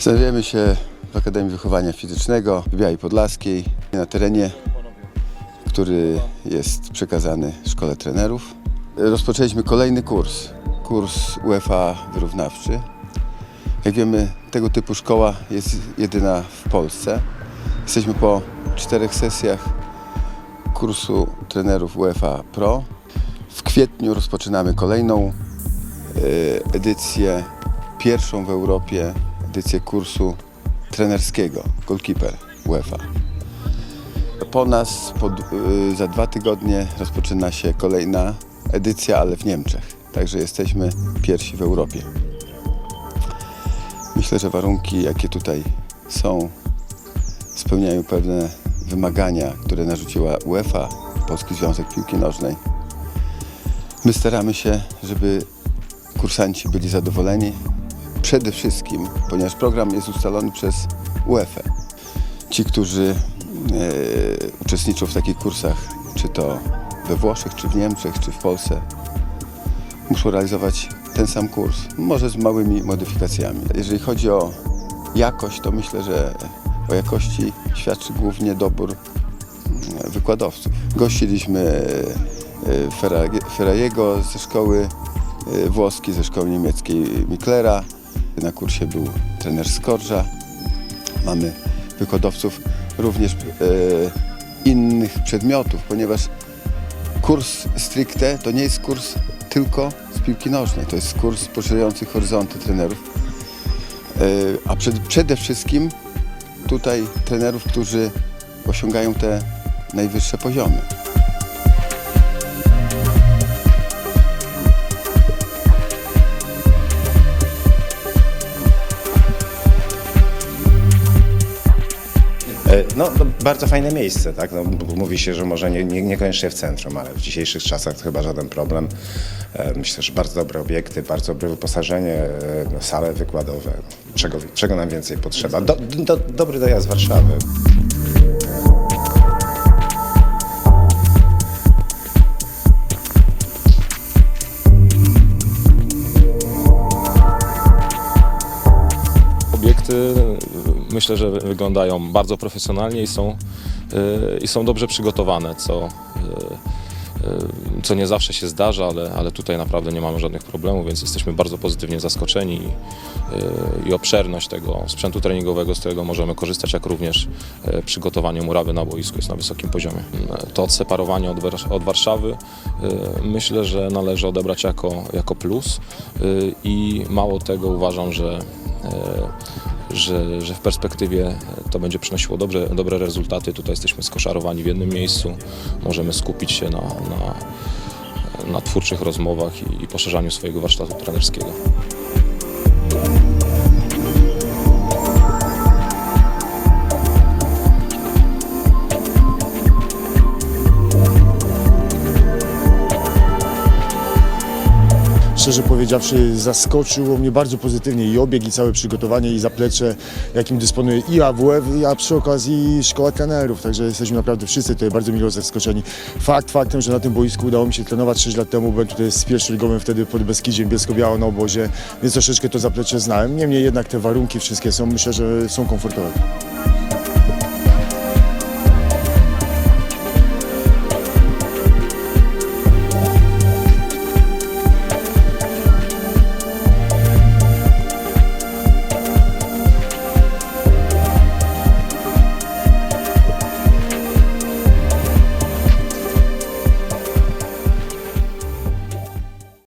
Znajdujemy się w Akademii Wychowania Fizycznego w Białej Podlaskiej, na terenie, który jest przekazany Szkole Trenerów. Rozpoczęliśmy kolejny kurs, kurs UEFA wyrównawczy. Jak wiemy, tego typu szkoła jest jedyna w Polsce. Jesteśmy po czterech sesjach kursu trenerów UEFA Pro. W kwietniu rozpoczynamy kolejną e, edycję, pierwszą w Europie edycję kursu trenerskiego Goalkeeper UEFA. Po nas po, y, za dwa tygodnie rozpoczyna się kolejna edycja, ale w Niemczech. Także jesteśmy pierwsi w Europie. Myślę, że warunki, jakie tutaj są, spełniają pewne wymagania, które narzuciła UEFA, Polski Związek Piłki Nożnej. My staramy się, żeby kursanci byli zadowoleni. Przede wszystkim, ponieważ program jest ustalony przez UEFA. Ci, którzy e, uczestniczą w takich kursach, czy to we Włoszech, czy w Niemczech, czy w Polsce, muszą realizować ten sam kurs, może z małymi modyfikacjami. Jeżeli chodzi o jakość, to myślę, że o jakości świadczy głównie dobór mm, wykładowców. Gościliśmy e, Ferra- Ferrariego ze szkoły e, włoskiej, ze szkoły niemieckiej Miklera. Na kursie był trener Skorża. Mamy wykładowców również e, innych przedmiotów, ponieważ kurs stricte to nie jest kurs tylko z piłki nożnej, to jest kurs poszerzający horyzonty trenerów. E, a przed, przede wszystkim tutaj trenerów, którzy osiągają te najwyższe poziomy. E, No, to bardzo fajne miejsce, tak? No, mówi się, że może nie, nie, niekoniecznie w centrum, ale w dzisiejszych czasach to chyba żaden problem. E, Myślę, że bardzo dobre obiekty, bardzo dobre wyposażenie, e, no, sale wykładowe. Czego, czego nam więcej potrzeba? Do, do, dobry dojazd z Warszawy. Że wyglądają bardzo profesjonalnie i są, y, i są dobrze przygotowane, co, y, y, co nie zawsze się zdarza, ale, ale tutaj naprawdę nie mamy żadnych problemów, więc jesteśmy bardzo pozytywnie zaskoczeni i, i obszerność tego sprzętu treningowego, z którego możemy korzystać, jak również przygotowanie murawy na boisku jest na wysokim poziomie. To odseparowanie od, Wars- od Warszawy myślę, że należy odebrać jako, jako plus i mało tego uważam, że że, że w perspektywie to będzie przynosiło dobre, dobre rezultaty. Tutaj jesteśmy skoszarowani w jednym miejscu, możemy skupić się na, na, na twórczych rozmowach i, i poszerzaniu swojego warsztatu trenerskiego. Szczerze powiedziawszy, zaskoczyło mnie bardzo pozytywnie i obieg, i całe przygotowanie, i zaplecze, jakim dysponuje i AWF, a przy okazji szkoła trenerów. Także jesteśmy naprawdę wszyscy tutaj bardzo milo zaskoczeni. Fakt faktem, że na tym boisku udało mi się trenować 6 lat temu, byłem tutaj z pierwszoligowym wtedy pod Beskidziem, Bielsko-Biała na obozie, więc troszeczkę to zaplecze znałem. Niemniej jednak te warunki wszystkie są, myślę, że są komfortowe.